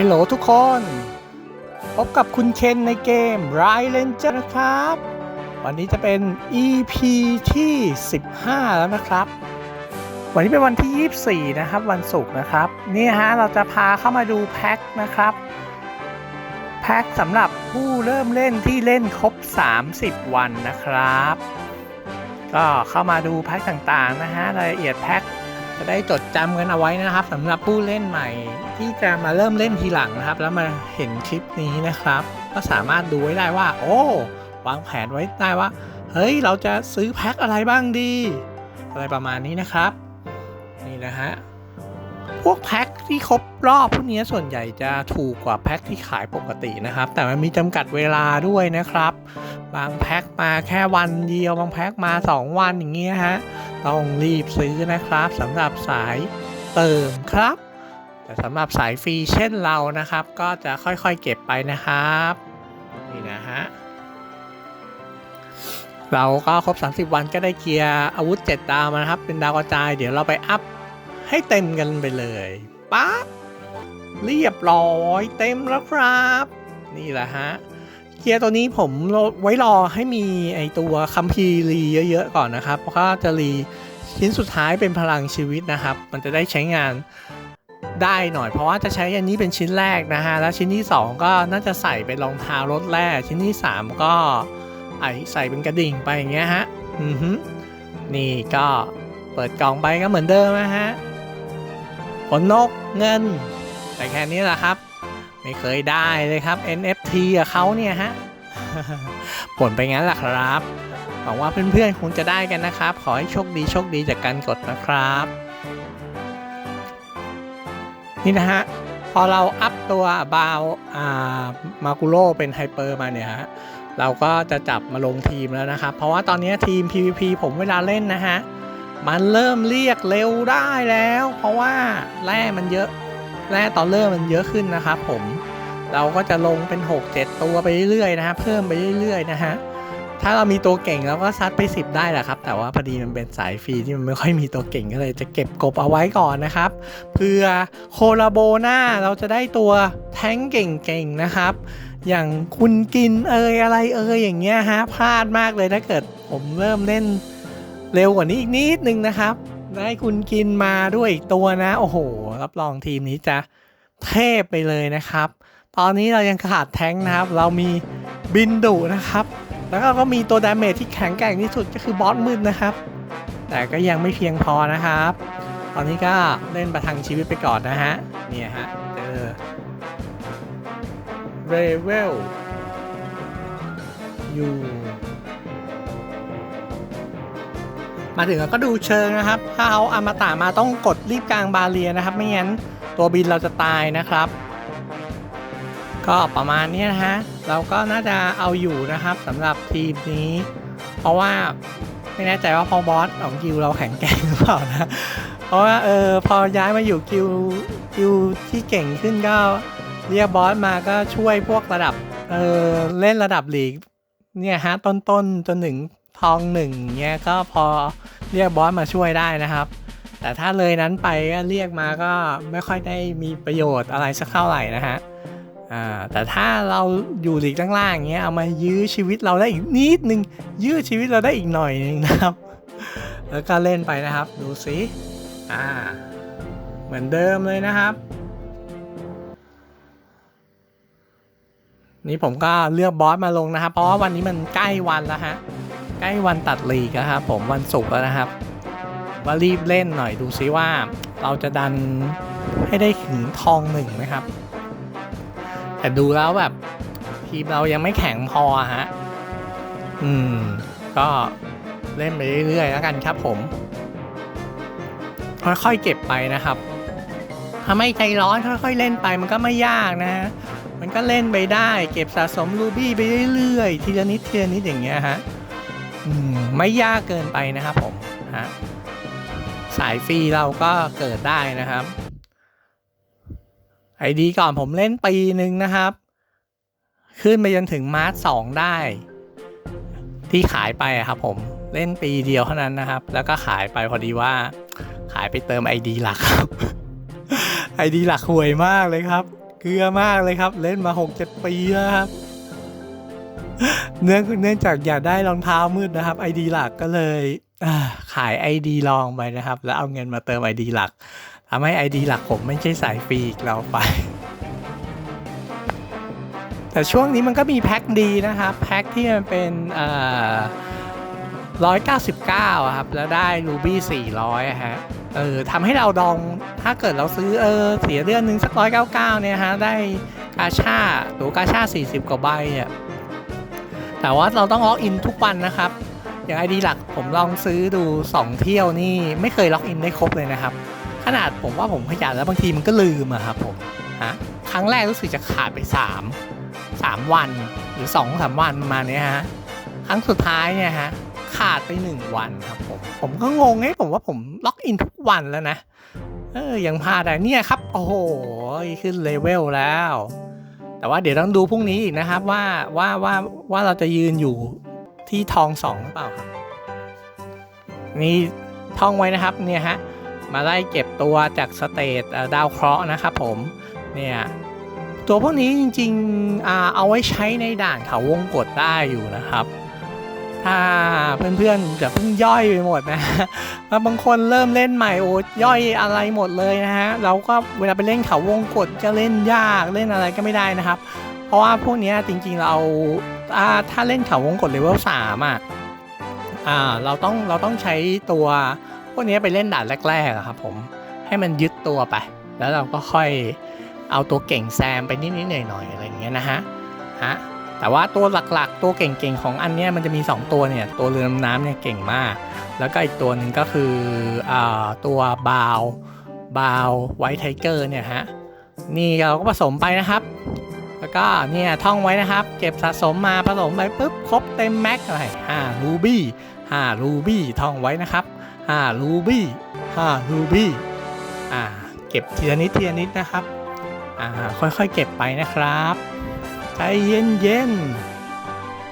ฮลโหลทุกคน พบกับคุณเคนในเกม r i Ranger นะครับ วันนี้จะเป็น EP ที่ 15 แล้วนะครับ วันนี้เป็นวันที่ 24 นะครับ วันศุกร์นะครับ นี่ฮะ เราจะพาเข้ามาดูแพ็คนะครับ แพ็คสำหรับผู้เริ่มเล่นที่เล่นครบ 30 วันนะครับ ก็เข้ามาดูแพ็คต่างๆนะฮะ รายละเอียดแพ็ค จะได้จดจำกันเอาไว้นะครับสำหรับผู้เล่นใหม่ ที่จะมาเริ่มเล่นทีหลังนะครับ แล้วมาเห็นคลิปนี้นะครับ ก็สามารถดูไว้ได้ว่า โอ้วางแผนไว้ได้ว่า เฮ้ยเราจะซื้อแพ็คอะไรบ้างดี อะไรประมาณนี้นะครับ นี่นะฮะพวกแพ็คที่ครบรอบพวกนี้ส่วนใหญ่จะถูกกว่าแพ็คที่ขายปกตินะครับ แต่มันมีจำกัดเวลาด้วยนะครับ บางแพ็คมาแค่วันเดียวบางแพ็คมา 2 วันอย่างเงี้ยฮะ ต้องรีบซื้อนะครับสำหรับสายเติมครับ แต่สำหรับสายฟรีเช่นเรานะครับ ก็จะค่อยๆเก็บไปนะครับนี่นะฮะเราก็ครบ 30 วันก็ได้เกียร์อาวุธ 7 ดาวมานะครับ เป็นดาวกระจาย เดี๋ยวเราไปอัพให้เต็มกันไปเลยปั๊บเรียบร้อยเต็มแล้วครับ นี่แหละฮะ เกียตัวนี้ผมไว้รอให้มีไอตัวคัมภีรีเยอะๆก่อนนะครับเพราะว่าจะรีชิ้นสุดท้ายเป็นพลังชีวิตนะครับ มันจะได้ใช้งานได้หน่อย เพราะว่าจะใช้อันนี้เป็นชิ้นแรกนะฮะแล้วชิ้นที่ 2 ก็น่าจะใส่เป็นรองเท้ารถแรก ชิ้นที่ 3 ก็ไอใส่เป็นกระดิ่งไปอย่างเงี้ยฮะอือฮึนี่ก็เปิดกล่องไปก็เหมือนเดิมนะฮะผลนกเงิน แต่แค่นี้แหละครับ ไม่เคยได้เลยครับ NFT กับเขาเนี่ยฮะผลไปงั้นแหละครับหวังว่าเพื่อนๆคงจะได้กันนะครับ ขอให้โชคดีโชคดีจากการกดนะครับ นี่นะฮะพอเราอัพตัวบาวอ่ามากุโร่เป็นไฮเปอร์มาเนี่ยฮะเราก็จะจับมาลงทีมแล้วนะครับ เพราะว่าตอนนี้ทีม PVP ผมเวลาเล่นนะฮะมันเริ่มเรียกเร็วได้แล้ว เพราะว่าแร่มันเยอะแร่ตอนเริ่มมันเยอะขึ้นนะครับผม เราก็จะลงเป็น 6-7 ตัวไปเรื่อยๆนะฮะเพิ่มไปเรื่อยๆนะฮะถ้าเรามีตัวเก่งเราก็ซัดไป 10 ได้แหละครับ แต่ว่าพอดีมันเป็นสายฟรีที่มันไม่ค่อยมีตัวเก่งก็เลยจะเก็บกบเอาไว้ก่อนนะครับเพื่อโคลาโบนาเราจะได้ตัวแท้งเก่งๆนะครับ อย่างคุณกินเอยอะไรเอยอย่างเงี้ยฮะพลาดมากเลยถ้าเกิดผมเริ่มเล่นเร็วกว่านี้อีกนิดนึงนะครับ ได้คุณกินมาด้วยอีกตัวนะ โอ้โห รับรองทีมนี้จะเทพไปเลยนะครับ ตอนนี้เรายังขาดแท้งนะครับ เรามีบินดุนะครับ แล้วก็มีตัวดาเมจที่แข็งแกร่งที่สุดก็คือบอสมืดนะครับ แต่ก็ยังไม่เพียงพอนะครับ ตอนนี้ก็เล่นประทังชีวิตไปก่อนนะฮะเนี่ยฮะเจอเรเวลอยู่มาถึงเราก็ดูเชิงนะครับ ถ้าเอาอมตะมาต้องกดรีบกลางบาเรียนะครับ ไม่งั้นตัวบินเราจะตายนะครับ ก็ประมาณนี้นะฮะ เราก็น่าจะเอาอยู่นะครับสำหรับทีมนี้ เพราะว่าไม่แน่ใจว่าพอบอสของกิวเราแข็งแกร่งหรือเปล่านะ เพราะว่าเออพอย้ายมาอยู่กิวกิวที่เก่งขึ้นก็เรียกบอสมาก็ช่วยพวกระดับเออเล่นระดับลีกเนี่ยฮะต้นๆจนถึงทองหนึ่งเนี่ยก็พอเรียกบอสมาช่วยได้นะครับ แต่ถ้าเลยนั้นไปก็เรียกมาก็ไม่ค่อยได้มีประโยชน์อะไรสักเท่าไหร่นะฮะ อ่าแต่ถ้าเราอยู่หลีกล่างๆอย่างเงี้ยเอามายื้อชีวิตเราได้อีกนิดนึงยื้อชีวิตเราได้อีกหน่อยนึงนะครับ แล้วก็เล่นไปนะครับดูสิอ่าเหมือนเดิมเลยนะครับ นี่ผมก็เลือกบอสมาลงนะครับ เพราะว่าวันนี้มันใกล้วันแล้วฮะใกล้วันตัดลีกแล้วครับผมวันศุกร์แล้วนะครับว่ารีบเล่นหน่อยดูซิว่าเราจะดันให้ได้ถึงทองหนึ่งไหมครับ แต่ดูแล้วแบบ ทีมเรายังไม่แข็งพอฮะ อืม ก็เล่นไปเรื่อยๆแล้วกันครับผม ค่อยๆเก็บไปนะครับถ้าไม่ใจร้อนค่อยๆเล่นไปมันก็ไม่ยากนะฮะมันก็เล่นไปได้ เก็บสะสมรูบี้ไปเรื่อยๆทีละนิดทีละนิดอย่างเงี้ยฮะอืมไม่ยากเกินไปนะครับผมฮะสายฟรีเราก็เกิดได้นะครับ ไอดีก่อนผมเล่นปีหนึ่งนะครับ ขึ้นไปจนถึงมาร์สสองได้ ที่ขายไปอะครับผมเล่นปีเดียวเท่านั้นนะครับ แล้วก็ขายไปพอดีว่า ขายไปเติม ID หลักครับ ID หลักห่วยมากเลยครับ เกลือมากเลยครับ เล่นมา 6-7 ปีแล้วครับ เนื่องเนื่องจากอยากได้รองเท้ามืดนะครับไอดีหลักก็เลยขายไอดีลองไปนะครับ แล้วเอาเงินมาเติมไอดีหลัก ทำให้ไอดีหลักผมไม่ใช่สายฟรีอีกแล้วไป แต่ช่วงนี้มันก็มีแพ็คดีนะครับ แพ็คที่มันเป็นเอ่อ199อะครับ แล้วได้ Ruby 400อะฮะเออทำให้เราดองถ้าเกิดเราซื้อเออเสียเดือนหนึ่งสัก199เนี่ยฮะ ได้กาชาตัวกาชา40กว่าใบอะแต่ว่าเราต้องล็อกอินทุกวันนะครับ อย่างไอดีหลักผมลองซื้อดู 2 เที่ยวนี่ไม่เคยล็อกอินได้ครบเลยนะครับ ขนาดผมว่าผมขยันแล้วบางทีมันก็ลืมอะครับผมฮะครั้งแรกรู้สึกจะขาดไป 3 3 วันหรือ2อสามวันประมาณนี้ฮะครั้งสุดท้ายเนี่ยฮะขาดไป 1 วันครับผมผมก็งงไอ้ผมว่าผมล็อกอินทุกวันแล้วนะเออยังพลาดได้เนี่ยครับ โอ้โหขึ้นเลเวลแล้ว แต่ว่าเดี๋ยวต้องดูพรุ่งนี้อีกนะครับว่าว่าว่าว่าเราจะยืนอยู่ที่ทองสองหรือเปล่าครับนี่ท่องไว้นะครับเนี่ยฮะ มาไล่เก็บตัวจากสเตจดาวเคราะห์นะครับผมเนี่ยตัวพวกนี้จริงๆเอาไว้ใช้ในด่านเขาวงกดได้อยู่นะครับ ถ้าเพื่อนๆจะเพิ่งย่อยไปหมดนะแล้วบางคนเริ่มเล่นใหม่โอ้ย่อยอะไรหมดเลยนะฮะเราก็เวลาไปเล่นเขาวงกดจะเล่นยากเล่นอะไรก็ไม่ได้นะครับ เพราะว่าพวกนี้จริงๆเราถ้าเล่นเขาวงกดเลเวลสามอะเราต้องเราต้องใช้ตัว วกนี้ไปเล่นด่านแรกๆอะครับผมให้มันยึดตัวไป แล้วเราก็ค่อยเอาตัวเก่งแซมไปนิดๆหน่อยๆอะไรอย่างเงี้ยนะฮะฮะแต่ว่าตัวหลักๆ ตัวเก่งๆของอันเนี้ยมันจะมี 2 ตัวเนี่ยตัวเรือดำน้ำเนี่ยเก่งมาก แล้วก็อีกตัวหนึ่งก็คืออ่าตัวบาวบาวไวท์ไทเกอร์เนี่ยฮะนี่เราก็ผสมไปนะครับ แล้วก็เนี่ยท่องไว้นะครับ เก็บสะสมมาผสมไปปุ๊บครบเต็มแม็กอะไรห้ารูบี้ห้ารูบี้ท่องไว้นะครับ ห้ารูบี้ห้ารูบี้อ่าเก็บทีละนิดทีละนิดนะครับอ่าค่อยๆเก็บไปนะครับใจเย็นเย็น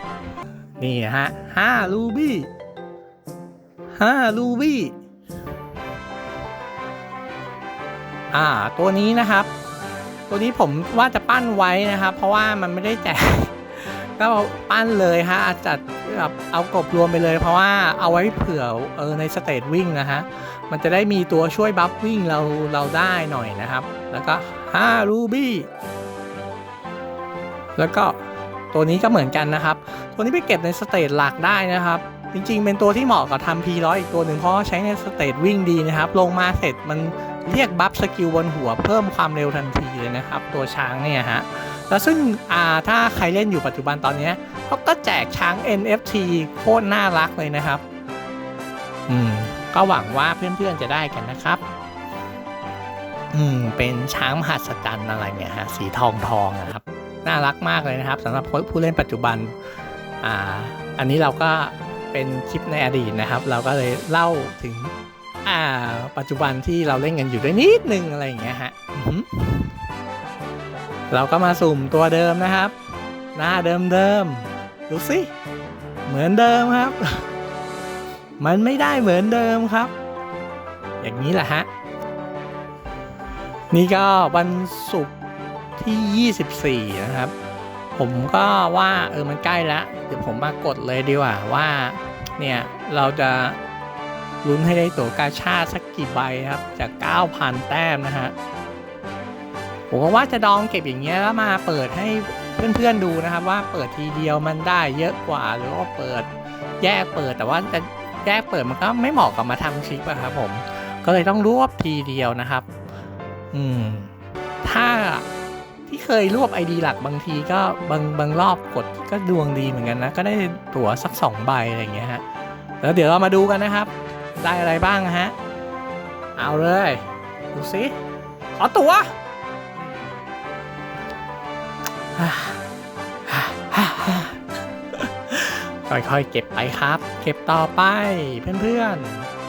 ๆนี่ฮะห้ารูบี้ห้ารูบี้อ่าตัวนี้นะครับ ตัวนี้ผมว่าจะปั้นไว้นะครับ เพราะว่ามันไม่ได้แจก ก็ปั้นเลยฮะจจะแบบเอากบรวมไปเลย เพราะว่าเอาไว้เผื่อเออในสเตจวิ่งนะฮะมันจะได้มีตัวช่วยบัฟวิ่งเราเราได้หน่อยนะครับ แล้วก็5รูบี้แล้วก็ตัวนี้ก็เหมือนกันนะครับ ตัวนี้ไปเก็บในสเตจหลักได้นะครับ จริงๆ เป็นตัวที่เหมาะกับทำ P100 อีกตัวหนึ่งเพราะใช้ในสเตจวิ่งดีนะครับ ลงมาเสร็จมันเรียกบัฟสกิลบนหัวเพิ่มความเร็วทันทีเลยนะครับ ตัวช้างเนี่ยฮะ แล้วซึ่งอ่าถ้าใครเล่นอยู่ปัจจุบันตอนนี้เขาก็แจกช้าง NFT โคตรน่ารักเลยนะครับ อืม ก็หวังว่าเพื่อนๆจะได้กันนะครับ อืม เป็นช้างมหัศจรรย์อะไรเนี่ยฮะ สีทองทองนะครับ น่ารักมากเลยนะครับสำหรับผู้เล่นปัจจุบัน อ่า อันนี้เราก็เป็นคลิปในอดีตนะครับ เราก็เลยเล่าถึง อ่า ปัจจุบันที่เราเล่นกันอยู่ด้วยนิดนึงอะไรอย่างเงี้ยฮะ เราก็มาสุ่มตัวเดิมนะครับ หน้าเดิมเดิมดูสิ เหมือนเดิมครับ มันไม่ได้เหมือนเดิมครับ อย่างนี้แหละฮะ นี่ก็วันศุกร์ที่ 24 นะครับ ผมก็ว่าเออมันใกล้แล้วเดี๋ยวผมมากดเลยดีกว่าว่าเนี่ยเราจะลุ้นให้ได้ตัวกาชาสักกี่ใบครับ จาก 9,000 แต้มนะฮะ ผมก็ว่าจะดองเก็บอย่างเงี้ยแล้วมาเปิดให้เพื่อนๆดูนะครับ ว่าเปิดทีเดียวมันได้เยอะกว่าหรือว่าเปิดแยกเปิดแต่ว่าจะแยกเปิดมันก็ไม่เหมาะกับมาทำคลิปอะครับผมก็เลยต้องรวบทีเดียวนะครับ อืม ถ้าที่เคยรวบ ID หลักบางทีก็บางบางรอบกดก็ดวงดีเหมือนกันนะ ก็ได้ตั๋วสักสองใบอะไรอย่างเงี้ยฮะ แล้วเดี๋ยวเรามาดูกันนะครับ ได้อะไรบ้างฮะ เอาเลย ดูสิขอตั๋ว ค่อยๆเก็บไปครับ เก็บต่อไปเพื่อน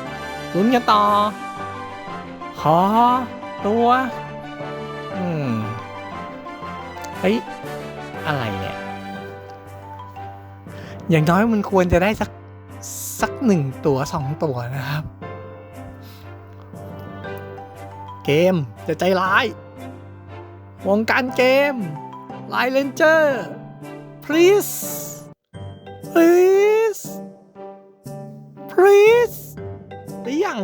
ๆลุ้นกันต่อ ขอตัวอืมเฮ้ย อะไรเนี่ย อย่างน้อยมันควรจะได้สัก สักหนึ่งตัวสองตัวนะครับ เกมจะใจร้าย วงการเกม ไลเลนเจอร์ please please please หรือยัง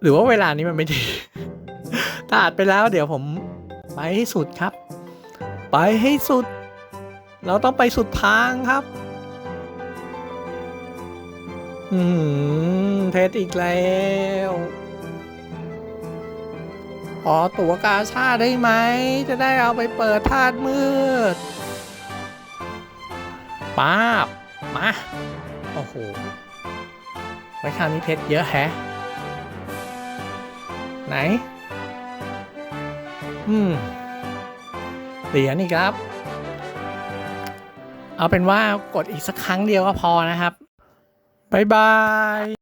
หรือว่าเวลานี้มันไม่ดีถ้าอาจไปแล้วเดี๋ยวผมไปให้สุดครับ ไปให้สุด เราต้องไปสุดทางครับ อืมเพชรอีกแล้ว ขอตั๋วกาชาได้ไหม จะได้เอาไปเปิดธาตุมืดป้าบ มา โอ้โหไว้คราวนี้เพชรเยอะแฮะ ไหน อืม เหรียญอีกครับ เอาเป็นว่ากดอีกสักครั้งเดียวก็พอนะครับ บ๊ายบาย